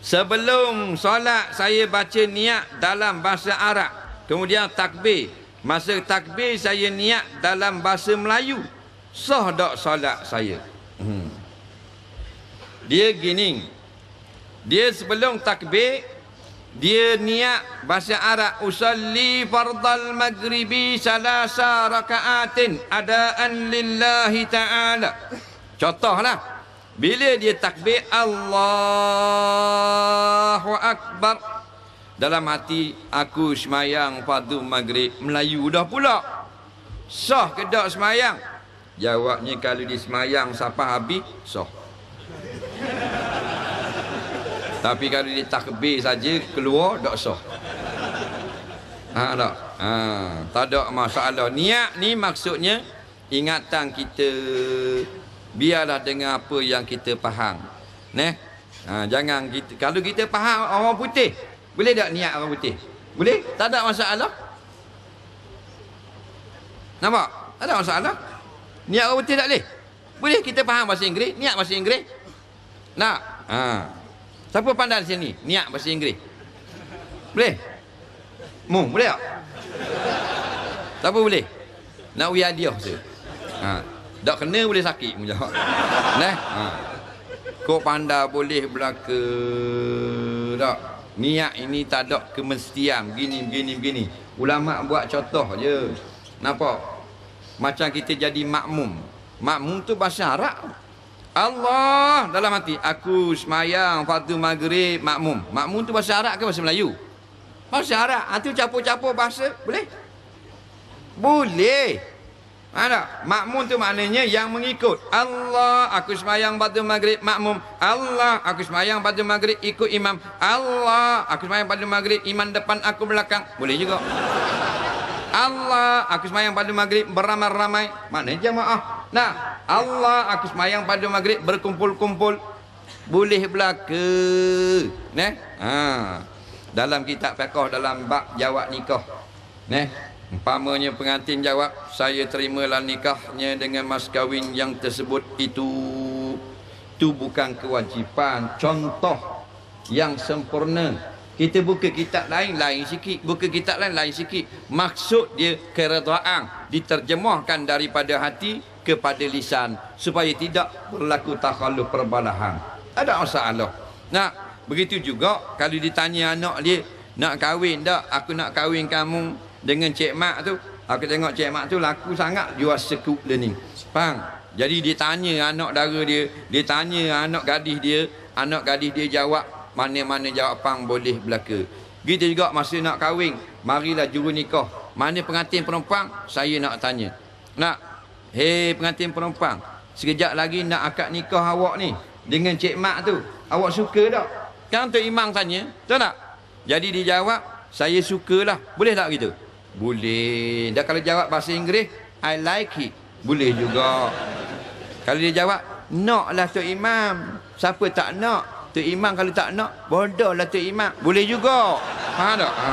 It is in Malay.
Sebelum solat saya baca niat dalam bahasa Arab. Kemudian takbir. Masa takbir saya niat dalam bahasa Melayu. Sah tak solat saya? Hmm. Dia gini. Dia sebelum takbir dia niat bahasa Arab usalli fardal maghribi salasa rakaatin adaan lillahi taala. Contohlah. Bila dia takbir Allahu Akbar. Dalam hati aku semayang fardu maghrib Melayu dah pula. Sah ke tak semayang? Jawabnya kalau dia semayang sampai habis? Sah. Tapi kalau dia takbir saja keluar tak sah. Ha tak? Ha, tak ada masalah. Niat ni maksudnya Ingatan kita biarlah dengan apa yang kita faham. Neh. Ha, jangan kita kalau kita faham orang putih, boleh tak niat orang putih? Boleh? Tak ada masalah. Nampak? Tak ada masalah. Niat orang putih tak boleh? Boleh kita faham bahasa Inggeris, niat bahasa Inggeris. Nak? Ha. Siapa pandai sini? Niat bahasa Inggeris. Boleh? Mu, boleh tak? Siapa boleh? Nak dia saja. Ha. Tak kena boleh sakit pun jawab. Nah. Ha. Kau pandai boleh belaka. Tak. Niat ini tak ada kemestian. Begini, begini, begini. Ulama buat contoh je. Nampak? Macam kita jadi makmum. Makmum tu bahasa Arab. Allah dalam hati. Aku semayang fardu maghrib makmum. Makmum tu bahasa Arab ke bahasa Melayu? Bahasa Arab. Itu ha, campur-campur bahasa. Boleh? Boleh. Ada. Makmum tu maknanya yang mengikut. Allah, aku semayang pada maghrib makmum. Allah, aku semayang pada maghrib ikut imam. Allah, aku semayang pada maghrib imam depan aku belakang. Boleh juga. Allah, aku semayang pada maghrib beramai-ramai. Maknanya jamaah. Nah, Allah, aku semayang pada maghrib berkumpul-kumpul. Boleh belaka. Neh? Ha. Dalam kitab fiqh dalam bab jawab nikah. Neh? Umpamanya pengantin jawab, saya terimalah nikahnya dengan mas kahwin yang tersebut itu. Itu bukan kewajipan. Contoh yang sempurna. Kita buka kitab lain, lain sikit. Buka kitab lain, lain sikit. Maksud dia keredaan. Diterjemahkan daripada hati kepada lisan. Supaya tidak berlaku takhaluf perbalahan. Ada masalah. Nah, begitu juga kalau ditanya anak dia, nak kahwin tak? Aku nak kahwin kamu dengan Cik Mak tu. Aku tengok Cik Mak tu laku sangat. Jual scoop learning faham? Jadi dia tanya anak dara dia. Dia tanya anak gadis dia. Anak gadis dia jawab mana-mana jawapan boleh belaka. Gitu juga masa nak kahwin. Marilah juru nikah. Mana pengantin perempuan? Saya nak tanya. Nak hei pengantin perempuan sekejap lagi nak akad nikah awak ni dengan Cik Mak tu. Awak suka tak? Kan tu imam tanya tahu tak? Jadi dia jawab saya sukalah. Boleh tak gitu boleh. Dan kalau jawab bahasa Inggeris, I like it. Boleh juga. Kalau dia jawab, nak lah Tok Imam. Siapa tak nak? Tok Imam kalau tak nak, bodoh lah Tok Imam. Boleh juga. Faham tak? Ha.